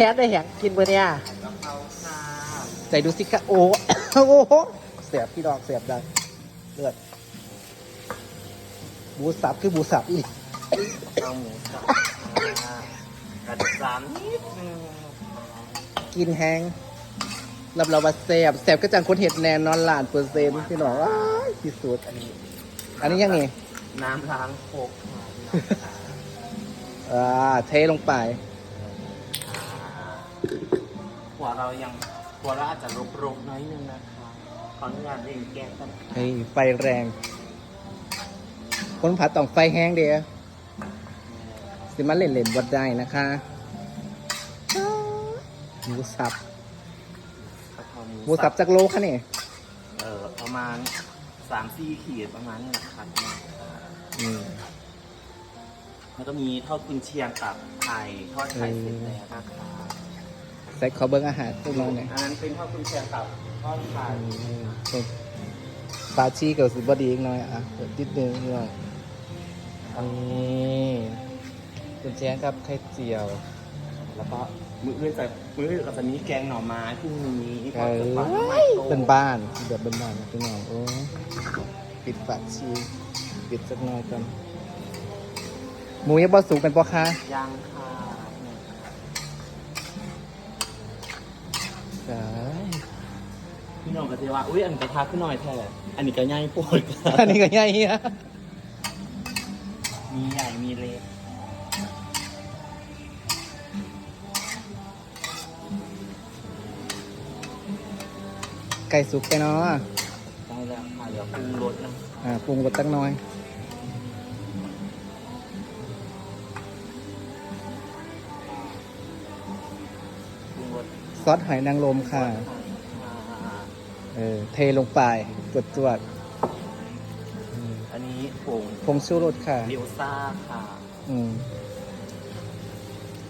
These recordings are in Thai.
แคสได้แหงกินเบอร์เนี่ยกะเพราค่ะใจดูสิคะโอ้โอ้โหเสียบพี่ดอกเสียบดังเลือดบูสับคือบูสับอีกกะเพราหมูสับค่ะกระดูกสามนิดนึงกินแห้งรับเราว่าแสบแสบก็จังคนเห็ดแนนนอนหลานเปอร์เซ็นต์พี่น้องว้ายที่สุดอันนี้ อันนี้ยังไงน้ำล้างโคกค่ะอ่าเทลงไป หัว เรายังหัวเราอาจจะรกๆน้อยนึงนะคะขออนุญาตเองแกงกันเฮ้ยไฟแรง คนผัดต้องไฟแห้งเดียวสิมาเล่นเล่นๆบดได้นะคะหมูสับกะเพราหหมูสับจากโลคะเนี่ยเออประมาณสามสี่ขีดประมาณนี้นะคะอืมแล้วก็มีทอดกุนเชียงกับไข่ทอดไข่เสร็จแล้วนะคะ ใส่ขอเบิ้งอาหารตัวน้อยหน่อยอันนั้นเป็นทอดกุนเชียงกับทอดไข่อืมปลาชีกับสิบดีอีกหน่อยอะเดี๋ยวนิดนึงหน่อยนี่คุณแจ้งครับไข่เจียว แล้วก็มื้ออื่นจะมื้ออื่นก็จะมีแกงหน่อไม้พรุ่งนี้เอทอดอกับปลาหน่อไม้ต้มเป็นบ้านแบบเป็นบ้านพี่น้องโอ้ปิดฝาชีปิดสักหน่อยกันหมูยังบ่สูงเป็นปะคะย่างค่ะ ใช่พี่น้องก็จะว่า อุ้ยอันกระทะขึ้นหน่อยแท้อันนี้ก็ง่ายโปรดค่ะอันนี้ก็ง่ายเฮียมีใหญ่มีเล็กไก่สุกไปเนาะได้แล้วค่ะเดี๋ยวปรุงรสนะอ่าปรุงรสตั้งน้อย ซอสหอยนางรมค่ะอ่าเออ เทลงไปจวดจวดอืมอันนี้ผงผงชูรสค่ะเดียวซ่าค่ะอืม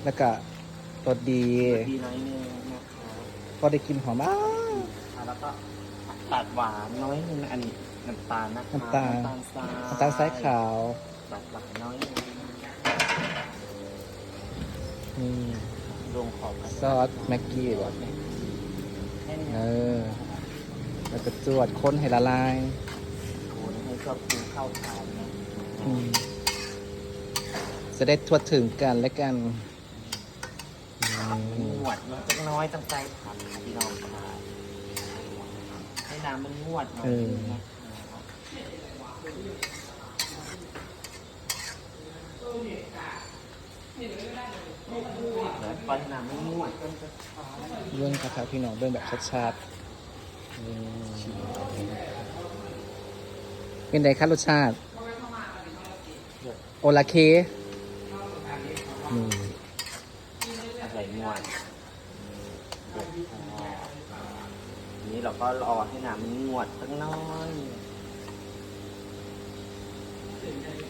แล้วก็รสดีดีน้อยนึงนะคะพอได้กินหอมอ้าวค่ะแล้วก็ตัดหวานน้อยนึงอันนี้น้ำตาลนะคะน้ำตาลน้ำตาลทรายน้ำตาลทรายขาวตัดหวานน้อยนึงนี่ ลงขอบกันซอสแม็กกี้แบบนี้แค่นี้เออ แล้วก็จวดค้นให้ละลายโอ้ยให้ชอบกินข้าวทานนะอืมจะได้ทั่วถึงกันและกันอืมงวดมันจะน้อยจังใจผันพี่น้องค่ะให้น้ำมันงวดหน่อยนึงนะ คะแล้วปนน้ำมันงวดจนจะเรื่องครับพี่น้องเรื่องแบบชัดๆอืมเป็นไงครับรสชาติ โอลาเคอืมอะไรงวดนี้เราก็รอให้น้ำมันงวดสักน้อย